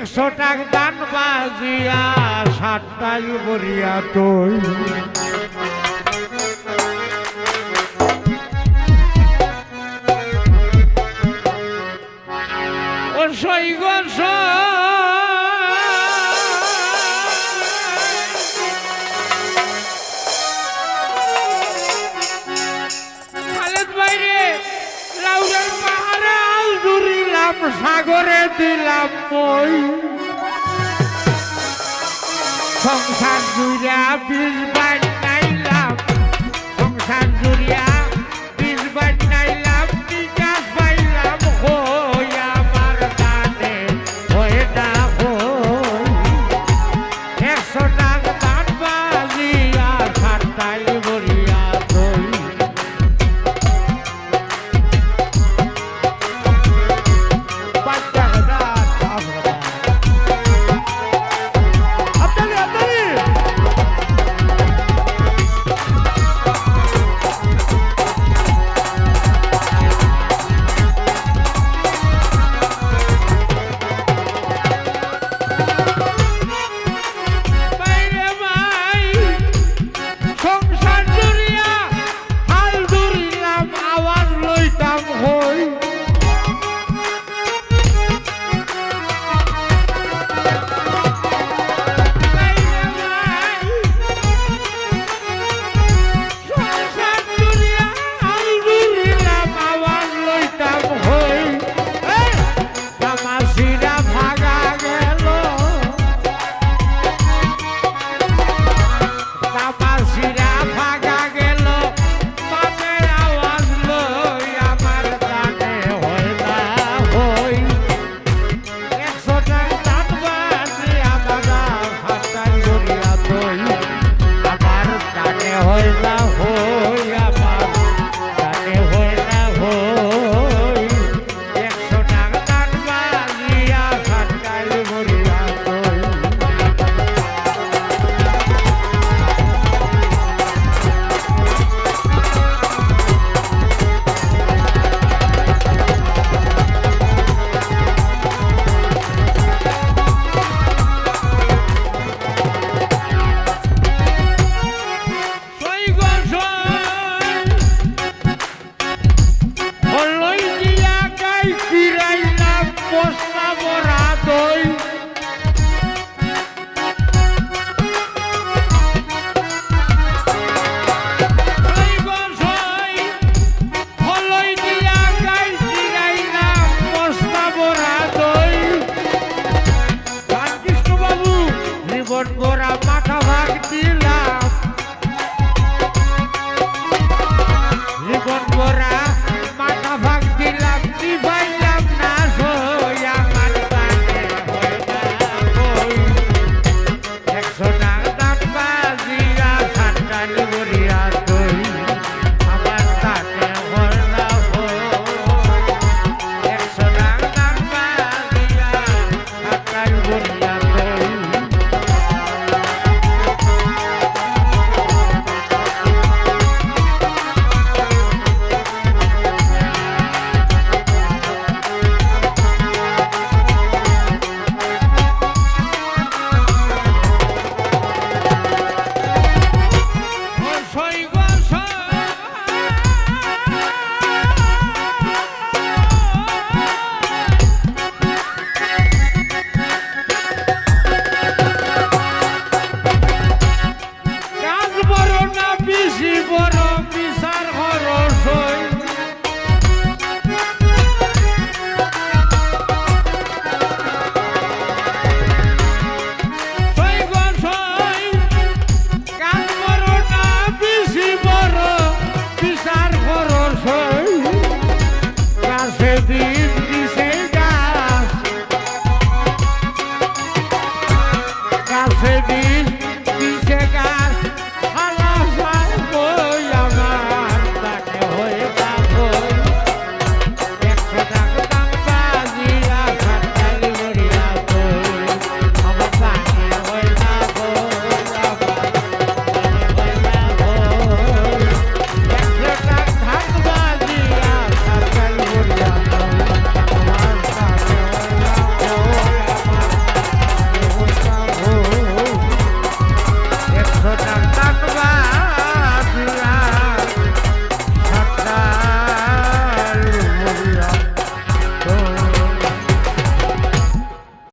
একশো টাক দান বাজিয়া সাতটাই বরিয়া তুই। সাগরে দিলাম বই সংসার জুড়া বিষ বাড়ি।